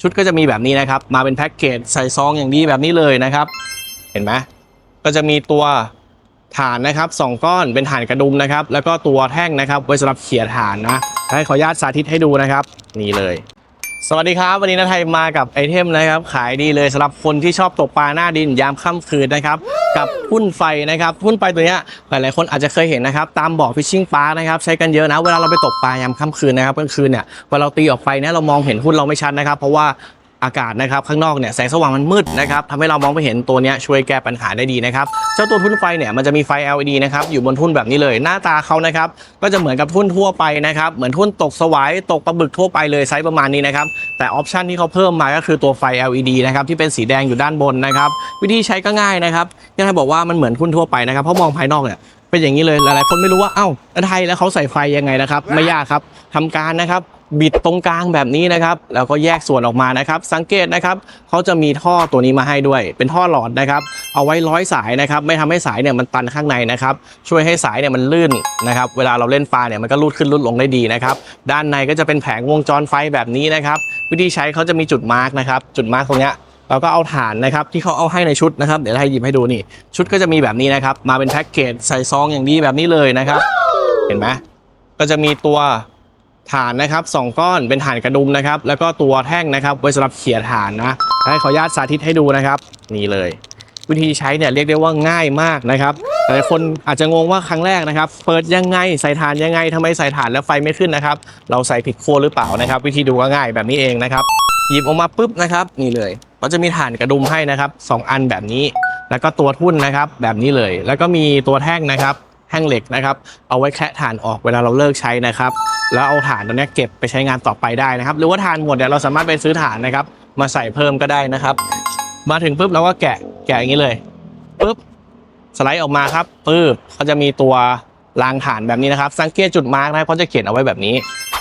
ชุดก็จะมีแบบนี้นะครับ มาเป็นแพ็กเกจใส่ซองอย่างดีแบบนี้เลยนะครับ เห็นไหมก็จะมีตัวฐานนะครับสองก้อนเป็นฐานกระดุมนะครับ แล้วก็ตัวแท่งนะครับ ไว้สำหรับเขี่ยฐานนะให้ขออนุญาตสาธิตให้ดูนะครับ นี่เลย สวัสดีครับ วันนี้นะไทยมากับไอเทมนะครับ ขายดีเลยสำหรับคนที่ชอบตกปลาหน้าดินยามค่ำคืนนะครับ กับทุ่นไฟนะครับทุ่นไฟตัวเนี้ยหลายๆคนอาจจะเคยเห็นนะครับ ตามบ่อฟิชชิ่งปลานะครับใช้กันเยอะนะ เวลาเราไปตกปลายามค่ำคืนนะครับกลางคืนเนี่ยเวลาเราตีออกไปเนี่ยเรามองเห็นหุ้นเราไม่ชัดนะครับ เพราะว่า อากาศนะครับข้างนอกเนี่ยแสงสว่างมันมืดนะครับทำให้เรามองไม่เห็นตัวนี้ช่วยแก้ปัญหาได้ดีนะครับเจ้าตัวทุ่นไฟเนี่ยมันจะมีไฟ LED นะครับอยู่บนทุ่นแบบนี้เลย หน้าตาเขานะครับก็จะเหมือนกับทุ่นทั่วไปนะครับเหมือนทุ่นตกสวายตกปลาบึกทั่วไปเลยไซส์ประมาณนี้นะครับแต่ออปชันที่เขาเพิ่มมาก็คือตัวไฟ LED นะครับที่เป็นสีแดงอยู่ด้านบนนะครับวิธีใช้ก็ง่ายนะครับยังไงบอกว่ามันเหมือนทุ่นทั่วไปนะครับเพราะมองภายนอกเนี่ย เป็นอย่างนี้เลยหลายๆคนไม่รู้ว่าเอ้าแล้วไทยแล้วเขาใส่ไฟยังไงนะครับ ไม่ยากครับทำการนะครับบิดตรงกลางแบบนี้นะครับ แล้วก็แยกส่วนออกมานะครับ สังเกตนะครับเขาจะมีท่อตัวนี้มาให้ด้วย เป็นท่อหลอดนะครับ เอาไว้ร้อยสายนะครับ ไม่ทำให้สายเนี่ยมันตันข้างในนะครับ ช่วยให้สายเนี่ยมันลื่นนะครับ เวลาเราเล่นปลาเนี่ยมันก็ลูดขึ้นลูดลงได้ดีนะครับ ด้านในก็จะเป็นแผงวงจรไฟแบบนี้นะครับ วิธีใช้เขาจะมีจุดมาร์กนะครับ จุดมาร์กตรงเนี้ ยเราก็เอาฐานนะครับที่เขาเอาให้ในชุดนะครับเดี๋ยวให้หยิบให้ดูนี่ ชุดก็จะมีแบบนี้นะครับ มาเป็นแพ็กเกจใส่ซองอย่างดีแบบนี้เลยนะครับ เห็นไหมก็จะมีตัวฐานนะครับสองก้อนเป็นฐานกระดุมนะครับ แล้วก็ตัวแท่งนะครับไว้สำหรับเขี่ยฐานนะให้ขออนุญาตสาธิตให้ดูนะครับ นี่เลย วิธีใช้เนี่ยเรียกได้ว่าง่ายมากนะครับหลายคนอาจจะงงว่าครั้งแรกนะครับ เปิดยังไงใส่ฐานยังไงทำไมใส่ฐานแล้วไฟไม่ขึ้นนะครับ เราใส่ผิดขั้วหรือเปล่านะครับ วิธีดูก็ง่ายแบบนี้เองนะครับ หยิบออกมาปุ๊บนะครับ นี่เลย ก็จะมีฐานกระดุมให้นะครับสองอันแบบนี้ แล้วก็ตัวทุ่นนะครับ แบบนี้เลย แล้วก็มีตัวแท่งนะครับแท่งเหล็กนะครับ เอาไว้แคะฐานออกเวลาเราเลิกใช้นะครับ แล้วเอาฐานตัวนี้เก็บไปใช้งานต่อไปได้นะครับ หรือว่าฐานหมดเนี่ยเราสามารถไปซื้อฐานนะครับ มาใส่เพิ่มก็ได้นะครับ มาถึงปุ๊บเราก็แกะแกะอย่างนี้เลยปุ๊บสไลด์ออกมาครับปุ๊บเขาจะมีตัวรางฐานแบบนี้นะครับ สังเกตจุดมาร์กนะเขาจะเขียนเอาไว้แบบนี้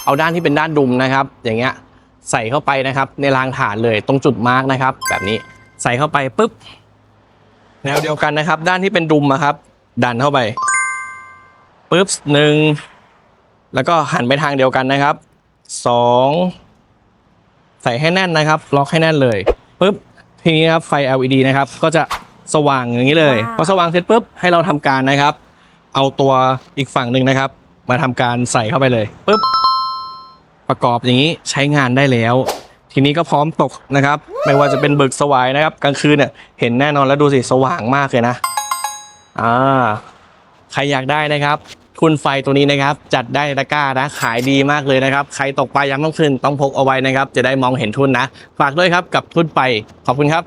เอาด้านที่เป็นด้านดุมนะครับ อย่างเงี้ย ใส่เข้าไปนะครับในรางฐานเลยตรงจุดมาร์กนะครับ แบบนี้ใส่เข้าไปปุ๊บแนวเดียวกันนะครับ ด้านที่เป็นดุมนะครับ ดันเข้าไปปุ๊บหนึ่งแล้วก็หันไปทางเดียวกันนะครับสองใส่ให้แน่นนะครับ ล็อกให้แน่นเลยปุ๊บทีนี้ครับไฟ LED นะครับ ก็จะสว่างอย่างนี้เลยว้าวพอสว่างเสร็จปุ๊บให้เราทำการนะครับ เอาตัวอีกฝั่งหนึ่งนะครับ มาทำการใส่เข้าไปเลยปุ๊บ ประกอบอย่างนี้ใช้งานได้แล้ว ทีนี้ก็พร้อมตกนะครับ ไม่ว่าจะเป็นเบิกสวายนะครับกลางคืนเนี่ยเห็นแน่นอนแล้วดูสิสว่างมากเลยนะอ่าใครอยากได้นะครับทุนไฟตัวนี้นะครับ จัดได้ตะกร้านะ ขายดีมากเลยนะครับ ใครตกปลายามค่ำคืนต้องพกเอาไว้นะครับ จะได้มองเห็นทุนนะ ฝากด้วยครับกับทุนไฟขอบคุณครับ